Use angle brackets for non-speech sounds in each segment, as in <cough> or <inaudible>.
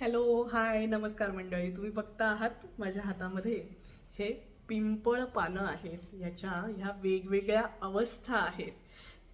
Hello hi नमस्कार मंडळी. तुम्ही बघता आहात माझ्या हातामध्ये हे पिंपळ पानं आहेत. याच्या ह्या वेगवेगळ्या अवस्था आहेत.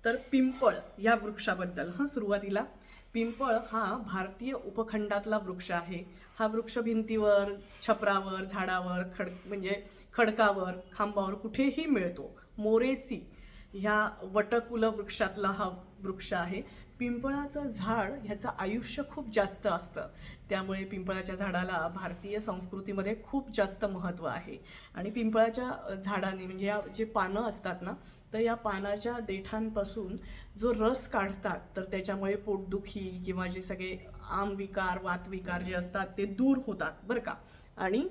तर पिंपळ या वृक्षाबद्दल हां सुरुवातीला. पिंपळ हा भारतीय उपखंडातला वृक्ष आहे. हा वृक्ष भिंतीवर छपरावर झाडावर खड म्हणजे खडकावर खांबावर कुठेही मिळतो. मोरेसी ह्या वटकुल वृक्षातला हा वृक्ष आहे. पिंपळाचं झाड ह्याचं आयुष्य खूप जास्त असतं. त्यामुळे पिंपळाच्या झाडाला भारतीय संस्कृतीमध्ये खूप जास्त महत्त्व आहे. आणि पिंपळाच्या झाडाने म्हणजे या जे पानं असतात ना तर या पानाच्या देठांपासून जो रस काढतात तर त्याच्यामुळे पोटदुखी किंवा जे सगळे आमविकार वातविकार जे असतात ते दूर होतात बरं का? आणि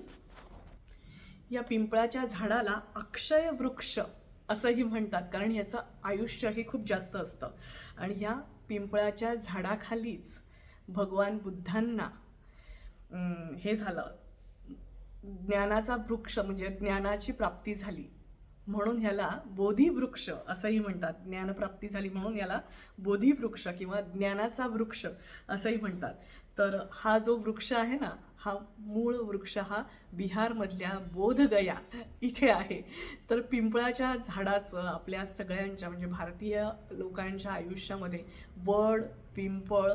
या पिंपळाच्या झाडाला अक्षय वृक्ष असंही म्हणतात कारण ह्याचं आयुष्य हे खूप जास्त असतं. आणि ह्या पिंपळाच्या झाडाखालीच भगवान बुद्धांना हे झालं. ज्ञानाचा वृक्ष म्हणजे ज्ञानाची प्राप्ती झाली म्हणून ह्याला बोधीवृक्ष असंही म्हणतात. ज्ञानप्राप्ती झाली म्हणून याला बोधीवृक्ष किंवा ज्ञानाचा वृक्ष असंही म्हणतात. तर हा जो वृक्ष आहे ना हा मूळ वृक्ष हा बिहारमधल्या बोधगया इथे आहे. तर पिंपळाच्या झाडाचं आपल्या सगळ्यांच्या म्हणजे भारतीय लोकांच्या आयुष्यामध्ये वड पिंपळ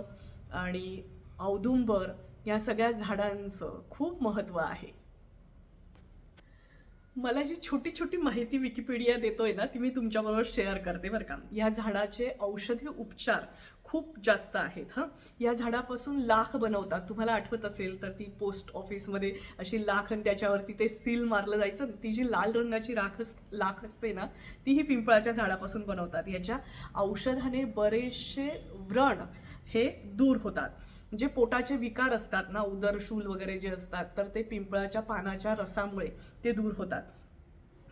आणि औदुंबर या सगळ्या झाडांचं खूप महत्त्व आहे. मला जी छोटी छोटी माहिती विकिपीडिया देतोय ना ती मी तुमच्याबरोबर शेअर करते बरं का. या झाडाचे औषधी उपचार खूप जास्त आहेत हं. या झाडापासून लाख बनवतात. तुम्हाला आठवत असेल तर ती पोस्ट ऑफिसमध्ये अशी लाख आणि त्याच्यावरती ते सील मारलं जायचं. ती जी लाल रंगाची राख अस लाख असते ना तीही पिंपळाच्या झाडापासून बनवतात. याच्या औषधाने बरेचसे व्रण हे दूर होतात. जे पोटाचे विकार असतात ना उदरशूल वगैरे जे असतात तर ते पिंपळाच्या पानाच्या रसामुळे ते दूर होतात.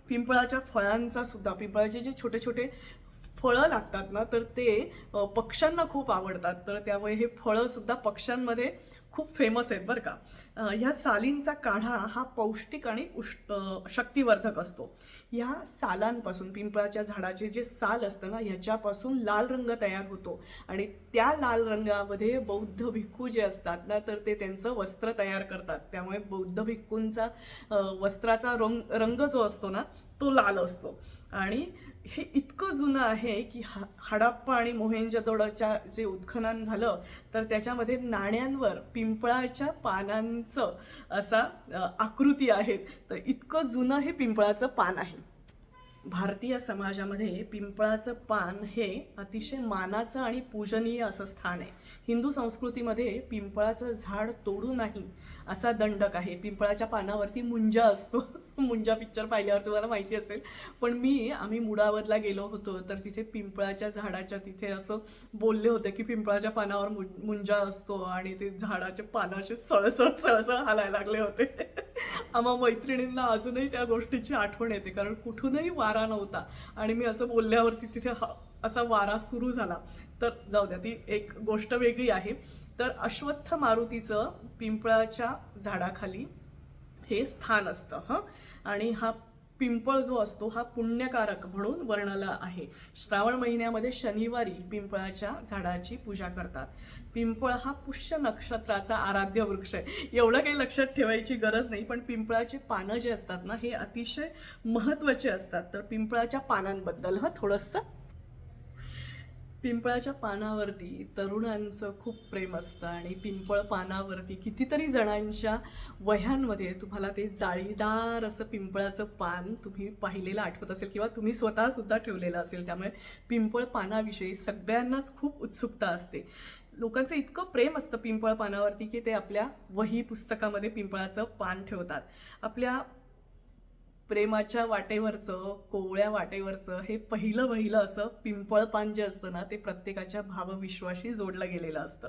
पिंपळाच्या फळांचा सुद्धा पिंपळाचे जे छोटे छोटे फळं लागतात ना तर ते पक्ष्यांना खूप आवडतात. तर त्यामुळे हे फळं सुद्धा पक्ष्यांमध्ये खूप फेमस आहेत बरं का. ह्या सालींचा काढा हा पौष्टिक आणि उष्ट शक्तिवर्धक असतो. ह्या सालांपासून पिंपळाच्या झाडाचे जे साल असतं ना ह्याच्यापासून लाल रंग तयार होतो. आणि त्या लाल रंगामध्ये बौद्ध भिक्खू जे असतात ना तर ते त्यांचं वस्त्र तयार करतात. त्यामुळे बौद्ध भिक्खूंचा वस्त्राचा रंग रंग जो असतो ना तो लाल असतो. आणि हे इतकं जुनं आहे की हा हडप्पा आणि मोहेंजदोडाच्या जे उत्खनन झालं तर त्याच्यामध्ये नाण्यांवर पिंपळाच्या पानांचं असा आकृती आहेत. तर इतकं जुनं हे पिंपळाचं पान आहे. भारतीय समाजामध्ये पिंपळाचं पान हे अतिशय मानाचं आणि पूजनीय असं स्थान आहे. हिंदू संस्कृतीमध्ये पिंपळाचं झाड तोडू नाही असा दंडक आहे. पिंपळाच्या पानावरती मुंजा असतो. <laughs> मुंजा पिक्चर पाहिल्यावर तुम्हाला माहिती असेल. पण मी आम्ही मुडावरला गेलो होतो तर तिथे पिंपळाच्या झाडाच्या तिथे असं बोलले होते की पिंपळाच्या पानावर मुं- मुंजा असतो आणि ते झाडाचे पानं असे सळसळ सळसळ हालायला लागले होते. <laughs> आम्हा मैत्रिणींना अजूनही त्या गोष्टीची आठवण येते कारण कुठूनही वारा नव्हता. आणि मी असं बोलल्यावरती तिथे हा असा वारा सुरू झाला. तर जाऊ द्या ती एक गोष्ट वेगळी आहे. तर अश्वत्थ मारुतीचं पिंपळाच्या झाडाखाली हे स्थान असतं हं. आणि हा पिंपळ जो असतो हा पुण्यकारक म्हणून वर्णला आहे. श्रावण महिन्यामध्ये शनिवारी पिंपळाच्या झाडाची पूजा करतात. पिंपळ हा पुष्य नक्षत्राचा आराध्य वृक्ष आहे. एवढं काही लक्षात ठेवायची गरज नाही पण पिंपळाची पानं जे असतात ना हे अतिशय महत्त्वाचे असतात. तर पिंपळाच्या पानांबद्दल हा थोडंसं पिंपळाच्या पानावरती तरुणांचं खूप प्रेम असतं आणि पिंपळ पानावरती कितीतरी जणांच्या वह्यांमध्ये तुम्हाला ते जाळीदार असं पिंपळाचं पान तुम्ही पाहिलेलं आठवत असेल किंवा तुम्ही स्वतःसुद्धा ठेवलेलं असेल. त्यामुळे पिंपळ पानाविषयी सगळ्यांनाच खूप उत्सुकता असते. लोकांचं इतकं प्रेम असतं पिंपळ पानावरती की ते आपल्या वही पुस्तकामध्ये पिंपळाचं पान ठेवतात. आपल्या प्रेमाच्या वाटेवरचं कोवळ्या वाटेवरचं हे पहिलं पहिलं असं पिंपळ पान जे असतं ना ते प्रत्येकाच्या भावविश्वाशी जोडलं गेलेलं असतं.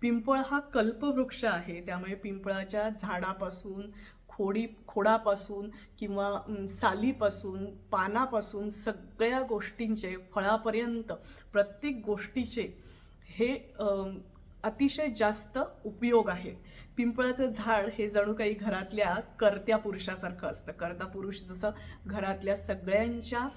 पिंपळ हा कल्पवृक्ष आहे त्यामुळे पिंपळाच्या झाडापासून खोडी खोडापासून किंवा सालीपासून पानापासून सगळ्या गोष्टींचे फळापर्यंत प्रत्येक गोष्टीचे हे अतिशय जास्त उपयोग आहेत पिंपळाचं झाड हे जणू काही घरातल्या कर्त्या पुरुषासारखं असतं. कर्ता पुरुष जसं घरातल्या सगळ्यांच्या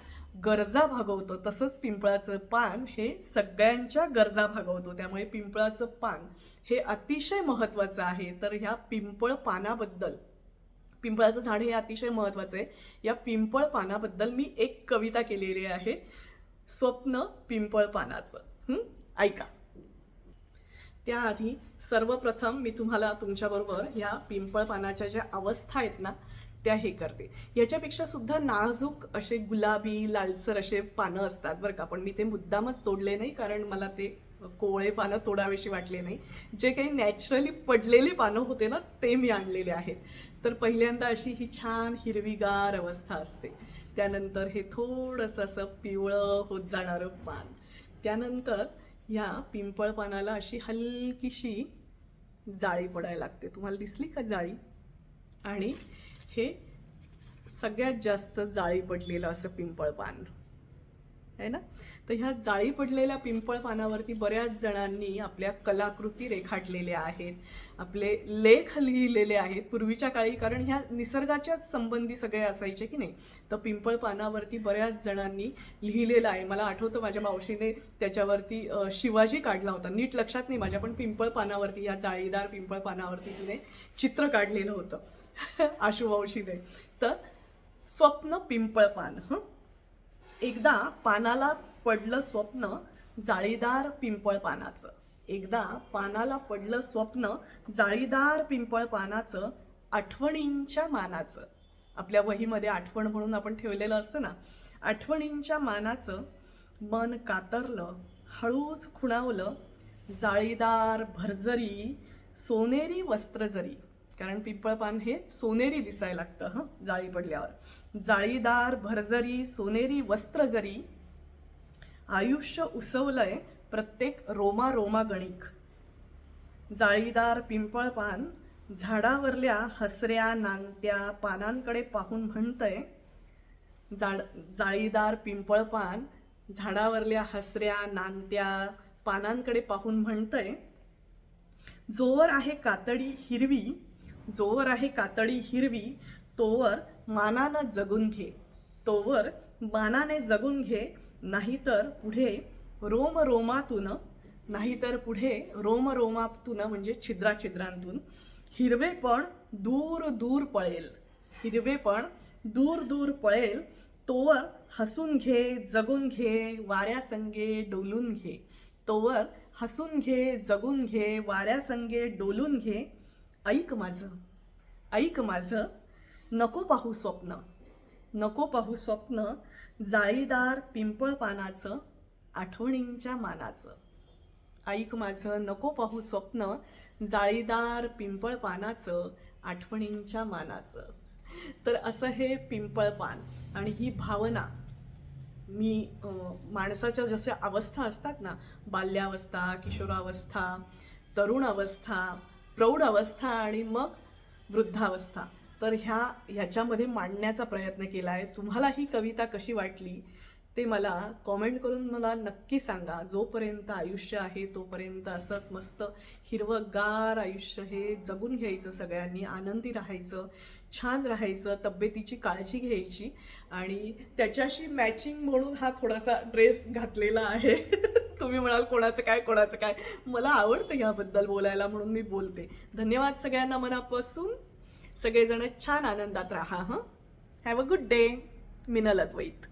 गरजा भागवतो तसंच पिंपळाचं पान हे सगळ्यांच्या गरजा भागवतो. त्यामुळे पिंपळाचं पान हे अतिशय महत्त्वाचं आहे. तर ह्या पिंपळ पानाबद्दल पिंपळाचं झाड हे अतिशय महत्त्वाचं आहे. या पिंपळ पानाबद्दल मी एक कविता केलेली आहे. स्वप्न पिंपळ पानाचं. ऐका. त्याआधी सर्वप्रथम मी तुम्हाला तुमच्याबरोबर ह्या पिंपळ पानाच्या ज्या अवस्था आहेत ना त्या हे करते. याच्यापेक्षा सुद्धा नाजूक असे गुलाबी लालसर असे पानं असतात बरं का. पण मी ते मुद्दामच तोडले नाही कारण मला ते कोवळे पानं तोडावेशी वाटले नाही. जे काही नॅचरली पडलेले पानं होते ना ते मी आणलेले आहेत. तर पहिल्यांदा अशी ही छान हिरवीगार अवस्था असते. त्यानंतर हे थोडंसं असं पिवळं होत जाणारं पान. त्यानंतर ह्या पिंपळ पानाला अशी हलकीशी जाळी पडायला लागते. तुम्हाला दिसली का जाळी? आणि हे सगळ्यात जास्त जाळी पडलेलं असं पिंपळ पान आहे ना? तर ह्या जाळी पडलेल्या पिंपळ पानावरती बऱ्याच जणांनी आपल्या कलाकृती रेखाटलेल्या आहेत. आपले लेख लिहिलेले आहेत पूर्वीच्या काळी कारण ह्या निसर्गाच्याच संबंधी सगळे असायचे की नाही? तर पिंपळ पानावरती बऱ्याच जणांनी लिहिलेलं आहे. मला आठवतं माझ्या मावशीने त्याच्यावरती शिवाजी काढला होता. नीट लक्षात नाही माझ्या पण पिंपळ पानावरती या जाळीदार पिंपळ पानावरती तिने चित्र काढलेलं होतं. <laughs> आशुमावशीने तर स्वप्न पिंपळ पान हं? एकदा पानाला पडलं स्वप्न जाळीदार पिंपळ पानाचं. एकदा पानाला पडलं स्वप्न जाळीदार पिंपळ पानाचं आठवणींच्या मानाचं. आपल्या वहीमध्ये आठवण म्हणून आपण ठेवलेलं असतं ना आठवणींच्या मानाचं मन कातरलं हळूच खुणावलं जाळीदार भरजरी सोनेरी वस्त्र जरी कारण पिंपळ पान हे सोनेरी दिसायला लागतं हं जाळी पडल्यावर. जाळीदार भरजरी सोनेरी वस्त्र जरी आयुष्य उसवलंय प्रत्येक रोमा रोमा गणिक. जाळीदार पिंपळ पान झाडावरल्या हसऱ्या नांगत्या पानांकडे पाहून म्हणतंय जाड जाळीदार पिंपळ पान झाडावरल्या हसऱ्या नांगत्या पानांकडे पाहून म्हणतंय जोवर आहे कातडी हिरवी जोवर आहे कातडी हिरवी तोवर मानानं जगून घे. तोवर मानाने जगून घे नाहीतर पुढे रोम रोमातून नाहीतर पुढे रोम रोमातून म्हणजे छिद्रा छिद्रांतून हिरवेपण दूर दूर पळेल. हिरवेपण दूर दूर पळेल. तोवर हसून घे जगून घे वाऱ्यासंगे डोलून घे. तोवर हसून घे जगून घे वाऱ्यासंगे डोलून घे. ऐक माझं. ऐक माझं. नको पाहू स्वप्न. नको पाहू स्वप्न जाळीदार पिंपळ पानाचं आठवणींच्या मानाचं. ऐक माझं. नको पाहू स्वप्न जाळीदार पिंपळ पानाचं आठवणींच्या मानाचं. तर असं हे पिंपळ पान आणि ही भावना मी माणसाच्या जशा अवस्था असतात ना बाल्यावस्था किशोरावस्था तरुण अवस्था प्रौढ अवस्था आणि मग वृद्धावस्था. तर ह्या ह्याच्यामध्ये मांडण्याचा प्रयत्न केला आहे तुम्हाला ही कविता कशी वाटली ते मला कॉमेंट करून मला नक्की सांगा. जोपर्यंत आयुष्य आहे तोपर्यंत असंच मस्त हिरवंगार आयुष्य हे जगून घ्यायचं सगळ्यांनी आनंदी राहायचं छान राहायचं तब्येतीची काळजी घ्यायची आणि त्याच्याशी मॅचिंग म्हणून हा थोडासा ड्रेस घातलेला आहे. <laughs> तुम्ही म्हणाल कोणाचं काय कोणाचं काय. मला आवडतं ह्याबद्दल बोलायला म्हणून मी बोलते. धन्यवाद सगळ्यांना मनापासून. सगळेजण छान आनंदात राहा हं. Have a good day Minal Advait